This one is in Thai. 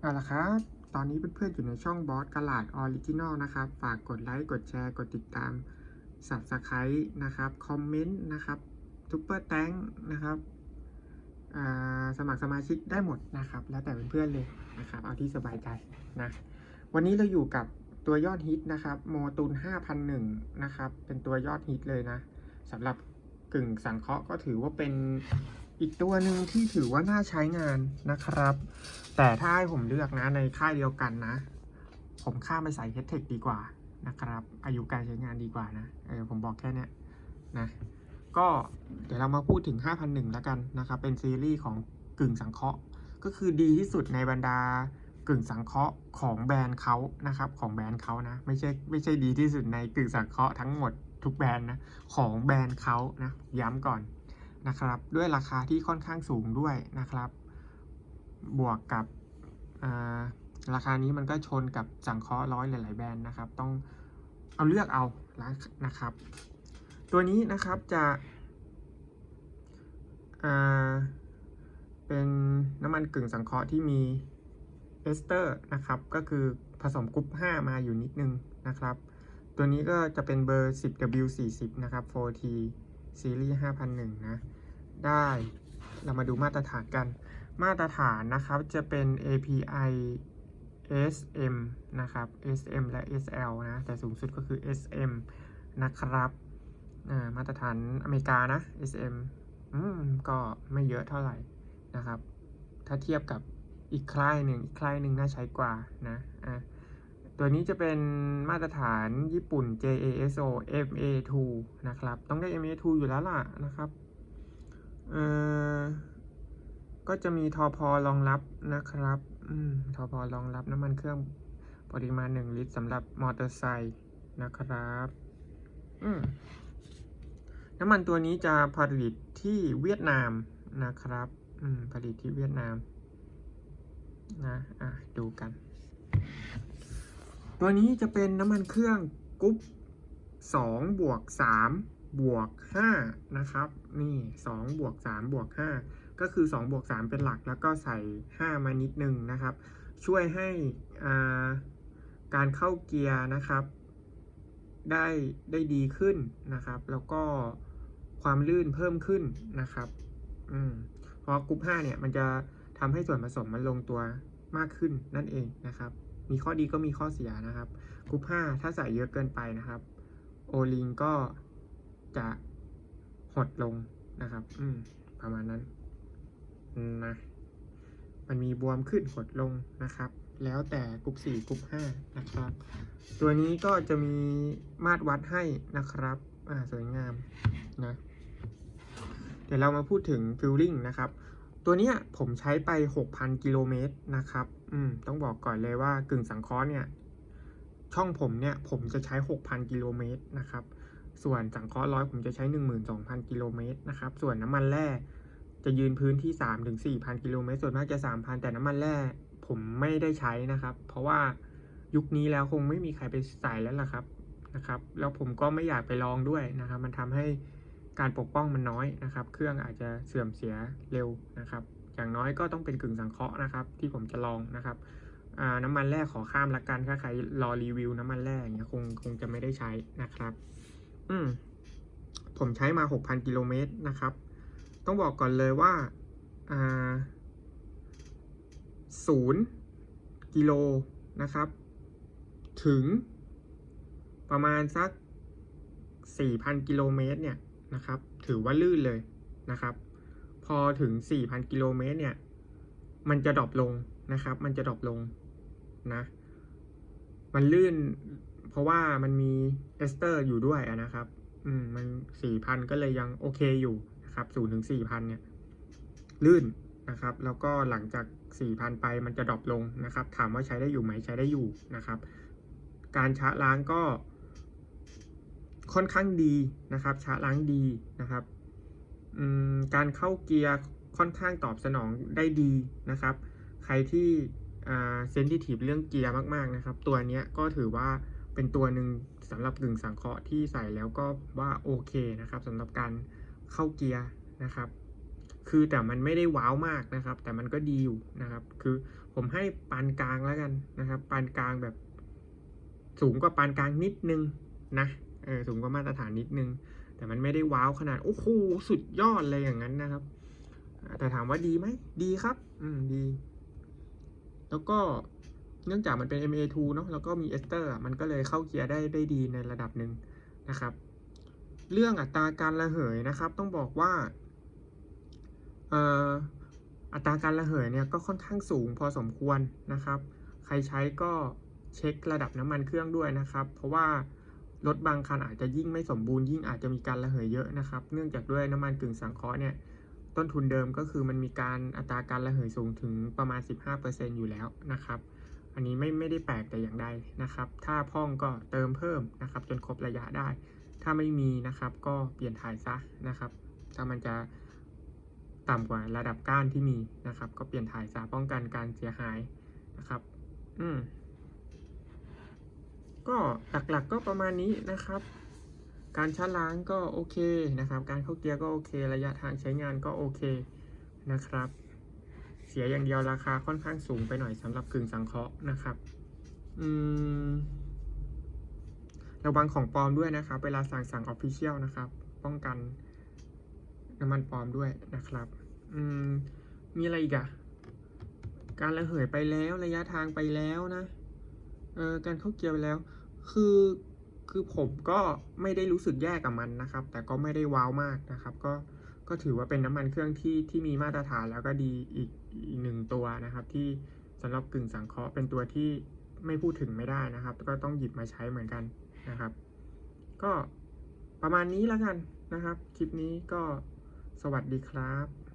เอาละครับ ตอนนี้เพื่อนๆอยู่ในช่องบอสกลาดออริจินอลนะครับ ฝากกดไลค์ กดแชร์ กดติดตาม Subscribe นะครับ คอมเมนต์นะครับซุปเปอร์แตงนะครับสมัครสมาชิกได้หมดนะครับ แล้วแต่เพื่อนๆเลยนะครับ เอาที่สบายใจนะ วันนี้เราอยู่กับตัวยอดฮิตนะครับโมตุน5,001 นะครับ เป็นตัวยอดฮิตเลยนะสำหรับกึ่งสังเคราะห์ก็ถือว่าเป็น อีกตัวหนึ่งที่ถือว่าน่าใช้งานนะครับ แต่ถ้าให้ผมเลือกนะในค่ายเดียวกันนะ ผมข้ามไปใส่ h ฮ t เท c ดีกว่านะครับ อายุการใช้งานดีกว่านะเออผมบอกแค่นี้นะก็เดี๋ยวเรามาพูดถึง 5,001 แล้วกันนะครับ เป็นซีรีส์ของกึ่งสังเคราะห์ ก็คือดีที่สุดในบรรดากึ่งสังเคราะห์ของแบรนด์เขานะครับ ของแบรนด์เขานะ ไม่ใช่ไม่ใช่ดีที่สุดในกึ่งสังเคราะห์ทั้งหมดทุกแบรนด์นะ ของแบรนด์เขานะ ย้ำก่อน นะครับด้วยราคาที่ค่อนข้างสูงด้วยนะครับ บวกกับาราคานี้มันก็ชนกับสังเคราะห์ร้อยหลาย ๆ แบรนด์นะครับ ต้องเอาเลือกเอานะครับ ตัวนี้นะครับจะเป็นน้ำมันกึ่งสังเคราะห์ที่มีเอสเตอร์นะครับก็คือผสมกรุ๊ป 5 มาอยู่นิดนึงนะครับ ตัวนี้ก็จะเป็นเบอร์ 10W40 นะครับ 4T ซีรีส์5,001 นะ ได้เรามาดูมาตรฐานกัน มาตรฐานนะครับจะเป็น API SM นะครับ SM และ SL นะ แต่สูงสุดก็คือ SM นะครับอ่ามาตรฐานอเมริกานะ SM อืมก็ไม่เยอะเท่าไหร่นะครับ ถ้าเทียบกับอีกค่ายหนึ่งอีกค่ายหนึ่งน่าใช้กว่านะอะ ตัวนี้จะเป็นมาตรฐานญี่ปุ่น JASO MA2 นะครับ ต้องได้ MA2 อยู่แล้วล่ะนะครับ เอ่อ ก็จะมีทอพอรองรับนะครับอืมทอพอรองรับน้ำมันเครื่องปริมาณ 1 ลิตรสำหรับมอเตอร์ไซค์นะครับอืมน้ำมันตัวนี้จะผลิตที่เวียดนามนะครับอืมผลิตที่เวียดนามนะอะดูกัน ตัวนี้จะเป็นน้ำมันเครื่องกรุ๊ป2บวก3บวก5นะครับ นี่2บวก3บวก5ก็คือ2บวก3เป็นหลักแล้วก็ใส่ 5 มานิดนึงนะครับ ช่วยให้การเข้าเกียร์นะครับ ได้ได้ดีขึ้นนะครับ แล้วก็ความลื่นเพิ่มขึ้นนะครับอืมเพราะกรุ๊ป5เนี่ยมันจะทำให้ส่วนผสมมันลงตัวมากขึ้นนั่นเองนะครับ มีข้อดีก็มีข้อเสียนะครับกรุ๊ป5ถ้าใส่เยอะเกินไปนะครับ โอลิงก็จะหดลงนะครับ อืม ประมาณนั้นนะมันมีบวมขึ้นหดลงนะครับ แล้วแต่กรุ๊ป4กรุ๊ป5นะครับ ตัวนี้ก็จะมีมาตรวัดให้นะครับ อ่า สวยงามนะ เดี๋ยวเรามาพูดถึงฟิลลิ่งนะครับ ตัวเนี้ยผมใช้ไป 6,000 กิโลเมตรนะครับ อืมต้องบอกก่อนเลยว่ากึ่งสังเคราะห์เนี่ย ช่องผมเนี่ย ผมจะใช้ 6,000 กิโลเมตรนะครับ ส่วนสังเคราะห์ร้อยผมจะใช้ 12,000 กิโลเมตรนะครับ ส่วนน้ำมันแร่จะยืนพื้นที่3ถึง4,000 กิโลเมตร ส่วนมากจะ 3,000 แต่น้ำมันแร่ผมไม่ได้ใช้นะครับ เพราะว่ายุคนี้แล้วคงไม่มีใครไปใส่แล้วล่ะครับนะครับ แล้วผมก็ไม่อยากไปลองด้วยนะครับ มันทำให้การปกป้องมันน้อยนะครับ เครื่องอาจจะเสื่อมเสียเร็วนะครับ อย่างน้อยก็ต้องเป็นกึ่งสังเคราะห์นะครับ ที่ผมจะลองนะครับน้ำมันแร่ขอข้ามละกันถ้าใครรอรีวิวน้ำมันแร่อย่างเงี้ยคงคงจะไม่ได้ใช้นะครับ อืมผมใช้มา 6,000 กิโลเมตรนะครับ ต้องบอกก่อนเลยว่าอ่าศูนย์กิโลนะครับ ถึงประมาณสัก 4,000 กิโลเมตรเนี่ยนะครับ ถือว่าลื่นเลยนะครับ พอถึง 4,000 กิโลเมตรเนี่ย มันจะดรอปลงนะครับ มันจะดรอปลงนะ มันลื่น เพราะว่ามันมีเอสเตอร์อยู่ด้วยนะครับ อืม มัน 4,000 ก็เลยยังโอเคอยู่นะครับ0ถึง4,000 เนี่ย ลื่นนะครับ แล้วก็หลังจาก 4,000 ไปมันจะดรอปลงนะครับ ถามว่าใช้ได้อยู่ไหมใช้ได้อยู่นะครับ การชะล้างก็ค่อนข้างดีนะครับชะล้างดีนะครับ การเข้าเกียร์ค่อนข้างตอบสนองได้ดีนะครับ ใครที่เซนซิทีฟเรื่องเกียร์มากๆนะครับ ตัวนี้ก็ถือว่าเป็นตัวหนึ่งสำหรับกึ่งสังเคราะห์ที่ใส่แล้วก็ว่าโอเคนะครับสำหรับการเข้าเกียร์นะครับ คือแต่มันไม่ได้ว้าวมากนะครับ แต่มันก็ดีอยู่นะครับ คือผมให้ปานกลางแล้วกันนะครับ ปานกลางแบบสูงกว่าปานกลางนิดนึงนะเออสูงกว่ามาตรฐานนิดนึง แต่มันไม่ได้ว้าวขนาดโอ้โหสุดยอดเลยอย่างนั้นนะครับ แต่ถามว่าดีไหมดีครับ อืมดี แล้วก็เนื่องจากมันเป็น MA2 เนาะแล้วก็มีเอสเตอร์มันก็เลยเข้าเกียร์ได้ได้ดีในระดับหนึ่งนะครับ เรื่องอัตราการระเหยนะครับ ต้องบอกว่าเอ่ออัตราการระเหยเนี่ยก็ค่อนข้างสูงพอสมควรนะครับ ใครใช้ก็เช็คระดับน้ำมันเครื่องด้วยนะครับ เพราะว่า รถบางคันอาจจะยิ่งไม่สมบูรณ์ยิ่งอาจจะมีการระเหยเยอะนะครับ เนื่องจากด้วยน้ำมันกึ่งสังเคราะห์เนี่ยต้นทุนเดิมก็คือมันมีการอัตราการระเหยสูงถึงประมาณ 15%อยู่แล้วนะครับ อันนี้ไม่ไม่ได้แปลกแต่อย่างใดนะครับ ถ้าพ่องก็เติมเพิ่มนะครับ จนครบระยะได้ ถ้าไม่มีนะครับก็เปลี่ยนถ่ายซะนะครับ ถ้ามันจะต่ำกว่าระดับก้านที่มีนะครับ ก็เปลี่ยนถ่ายซะป้องกันการเสียหายนะครับ อืม ก็หลักๆก็ประมาณนี้นะครับ การชาร์จล้างก็โอเคนะครับ การเข้าเกียร์ก็โอเค ระยะทางใช้งานก็โอเคนะครับ เสียอย่างเดียวราคาค่อนข้างสูงไปหน่อยสำหรับกึ่งสังเคราะห์นะครับอืมระวังของปลอมด้วยนะครับ เวลาสั่งสั่งออฟฟิเชียลนะครับ ป้องกันน้ำมันปลอมด้วยนะครับอืมมีอะไรอีกอะการระเหยไปแล้วระยะทางไปแล้วนะ การเข้าเกียร์ไปแล้ว คือคือผมก็ไม่ได้รู้สึกแย่กับมันนะครับ แต่ก็ไม่ได้ว้าวมากนะครับ ก็ก็ถือว่าเป็นน้ำมันเครื่องที่ที่มีมาตรฐานแล้วก็ดีอีกอีกหนึ่งตัวนะครับ ที่สำหรับกึ่งสังเคราะห์เป็นตัวที่ไม่พูดถึงไม่ได้นะครับ ก็ต้องหยิบมาใช้เหมือนกันนะครับ ก็ประมาณนี้แล้วกันนะครับ คลิปนี้ก็สวัสดีครับ